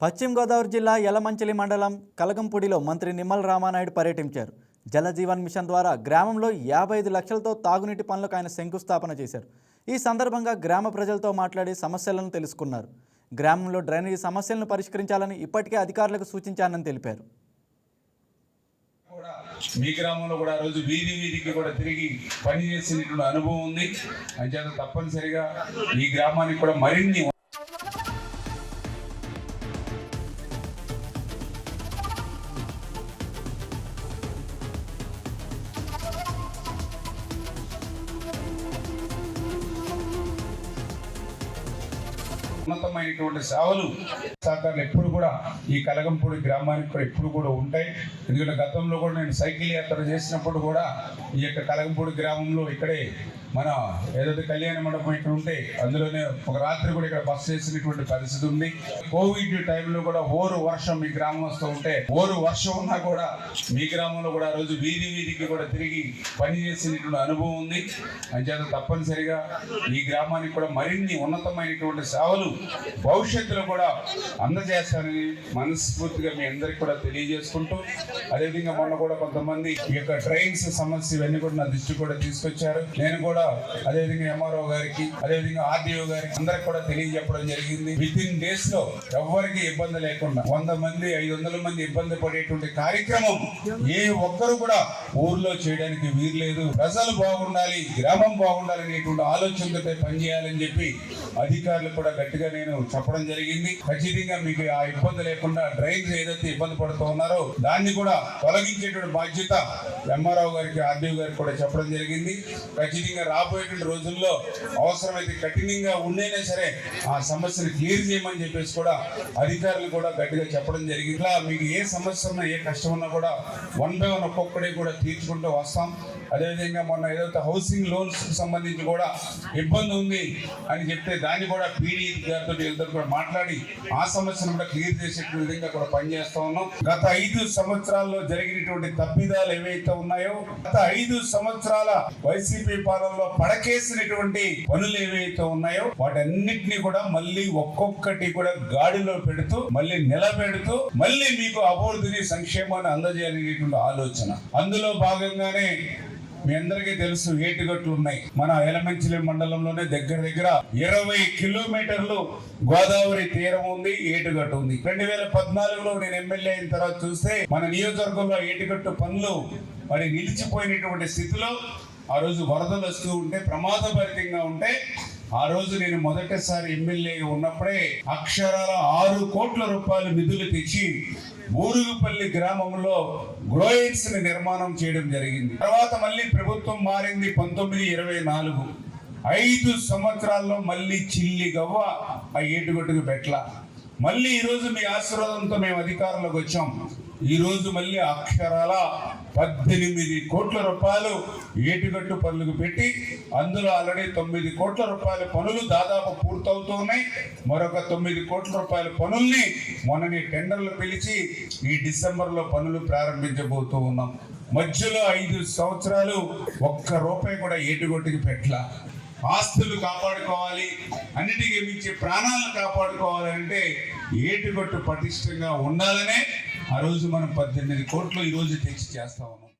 పశ్చిమ గోదావరి జిల్లా యలమంచిలి మండలం కలగంపూడిలో మంత్రి నిమ్మల రామానాయుడు పర్యటించారు. జలజీవన్ మిషన్ ద్వారా గ్రామంలో యాభై ఐదు లక్షలతో తాగునీటి పనులకు ఆయన శంకుస్థాపన చేశారు. ఈ సందర్భంగా గ్రామ ప్రజలతో మాట్లాడి సమస్యలను తెలుసుకున్నారు. గ్రామంలో డ్రైనేజీ సమస్యలను పరిష్కరించాలని ఇప్పటికే అధికారులకు సూచించానని తెలిపారు. మీ గ్రామంలో కూడా ఆ రోజు వీధి వీధికి కూడా తిరిగి పనిచేసినటువంటి అనుభవం ఉంది. అంచేత తప్పనిసరిగా ఈ గ్రామానికి కూడా మరిన్ని ఉన్నతమైనటువంటి సేవలు సహకారాలు ఎప్పుడు కూడా ఈ కలగంపూడి గ్రామానికి కూడా ఎప్పుడు కూడా ఉంటాయి. ఎందుకంటే గతంలో కూడా నేను సైకిల్ యాత్ర చేసినప్పుడు కూడా ఈ యొక్క కలగంపూడి గ్రామంలో ఇక్కడే మన ఏదైతే కళ్యాణ మండపం ఇక్కడ ఉంటే అందులోనే ఒక రాత్రి కూడా ఇక్కడ బస్ చేసినటువంటి పరిస్థితి ఉంది. కోవిడ్ టైంలో కూడా ఓరు వర్షం మీ గ్రామం వస్తూ ఉంటే ఓరు వర్షం ఉన్నా కూడా మీ గ్రామంలో కూడా ఆ రోజు వీధి వీధికి కూడా తిరిగి పనిచేసినటువంటి అనుభవం ఉంది. అంచేత తప్పనిసరిగా ఈ గ్రామానికి కూడా మరిన్ని ఉన్నతమైనటువంటి సేవలు భవిష్యత్తులో కూడా అందజేస్తానని మనస్ఫూర్తిగా మీ అందరికి కూడా తెలియజేసుకుంటూ అదేవిధంగా మొన్న కూడా కొంతమంది ఈ యొక్క ట్రైన్స్ సమస్య ఇవన్నీ కూడా నా దృష్టి కూడా తీసుకొచ్చారు. నేను కూడా అదేవిధంగా ఎంఆర్ఓ గారికి అదేవిధంగా ఆర్డీఓ గారికి అందరికి కూడా తెలియజెప్పడం జరిగింది. విత్ ఇన్ డేస్లో ఎవరికి ఇబ్బంది లేకుండా వంద మంది ఐదు వందల మంది ఇబ్బంది పడేటువంటి కార్యక్రమం ఏ ఒక్కరు కూడా ఊర్లో చేయడానికి వీర్లేదు ప్రజలు బాగుండాలి గ్రామం బాగుండాలి అనేటువంటి ఆలోచనతో పనిచేయాలని చెప్పి అధికారులు కూడా గట్టిగా నేను చెప్పడం జరిగింది. ఖచ్చితంగా మీకు ఆ ఇబ్బంది లేకుండా డ్రైన్స్ ఏదైతే ఇబ్బంది పడుతూ ఉన్నారో దాన్ని కూడా తొలగించేటువంటి బాధ్యత ఎంఆర్ఓ గారికి ఆర్డీఓ గారికి కూడా చెప్పడం జరిగింది. ఖచ్చితంగా రాబోయేటువంటి రోజుల్లో అవసరమైతే కఠినంగా ఉండైనా సరే ఆ సమస్యను క్లియర్ చేయమని చెప్పేసి కూడా అధికారులు కూడా గట్టిగా చెప్పడం జరిగింది. ఇలా మీకు ఏ సమస్య ఉన్నా ఏ కష్టం ఉన్నా కూడా వన్ బై వన్ ఒక్కొక్కడే కూడా తీర్చుకుంటూ వస్తాం. అదేవిధంగా మొన్న ఏదైతే హౌసింగ్ లోన్స్ సంబంధించి కూడా ఇబ్బంది ఉంది అని చెప్తే దాన్ని కూడా పీడీ గారితో ఇద్దరు కూడా మాట్లాడి ఆ సమస్యను కూడా క్లియర్ చేసే విధంగా కూడా పనిచేస్తా ఉన్నాం. గత ఐదు సంవత్సరాల్లో జరిగినటువంటి తప్పిదాలు ఏవైతే ఉన్నాయో గత ఐదు సంవత్సరాల వైసీపీ పాలనలో పడకేసినటువంటి పనులు ఏవైతే ఉన్నాయో వాటన్నిటిని కూడా మళ్ళీ ఒక్కొక్కటి కూడా గాడిలో పెడుతూ మళ్ళీ నిలబెడుతూ మళ్ళీ మీకు అభివృద్ధిని సంక్షేమాన్ని అందజేయాలనేటువంటి ఆలోచన. అందులో భాగంగానే మీ అందరికీ తెలుసు ఏటుగట్లు ఉన్నాయి. మన ఎలమంచిలి మండలంలోనే దగ్గర దగ్గర ఇరవై కిలోమీటర్లు గోదావరి తీరం ఉంది ఏటుగట్టు ఉంది. రెండు వేల పద్నాలుగులో నేను ఎమ్మెల్యే అయిన తర్వాత చూస్తే మన నియోజకవర్గంలో ఏటుగట్టు పనులు మరి నిలిచిపోయినటువంటి స్థితిలో ఆ రోజు వరదలు వస్తూ ఉంటే ప్రమాదభరితంగా ఉంటే ఆ రోజు నేను మొదటిసారి ఎమ్మెల్యే ఉన్నప్పుడే అక్షరాల ఆరు కోట్ల రూపాయలు నిధులు తెచ్చి ఊరుగుపల్లి గ్రామంలో గ్రోయిన్స్ని నిర్మాణం చేయడం జరిగింది. తర్వాత మళ్ళీ ప్రభుత్వం మారింది పంతొమ్మిది ఇరవై నాలుగు. ఐదు సంవత్సరాల్లో మళ్ళీ చిల్లి గవ్వ ఆ ఏటుగొట్టుకు పెట్ల మళ్ళీ ఈరోజు మీ ఆశీర్వాదంతో మేము అధికారంలోకి వచ్చాం. ఈరోజు మళ్ళీ అక్షరాల పద్దెనిమిది కోట్ల రూపాయలు ఏటుగట్టు పనులకు పెట్టి అందులో ఆల్రెడీ తొమ్మిది కోట్ల రూపాయల పనులు దాదాపు పూర్తవుతున్నాయి. మరొక తొమ్మిది కోట్ల రూపాయల పనుల్ని మొన్నని టెండర్లు పిలిచి ఈ డిసెంబర్లో పనులు ప్రారంభించబోతూ ఉన్నాం. మధ్యలో ఐదు సంవత్సరాలు ఒక్క రూపాయి కూడా ఏటుగొట్టుకి పెట్టలా. ఆస్తులు కాపాడుకోవాలి అన్నిటికీ మించి ప్రాణాలను కాపాడుకోవాలంటే ఏటుగొట్టు పటిష్టంగా ఉండాలనే ఆ రోజు మనం పద్దెనిమిది కోట్లు ఈ రోజు తెచ్చి చేస్తా ఉన్నాం.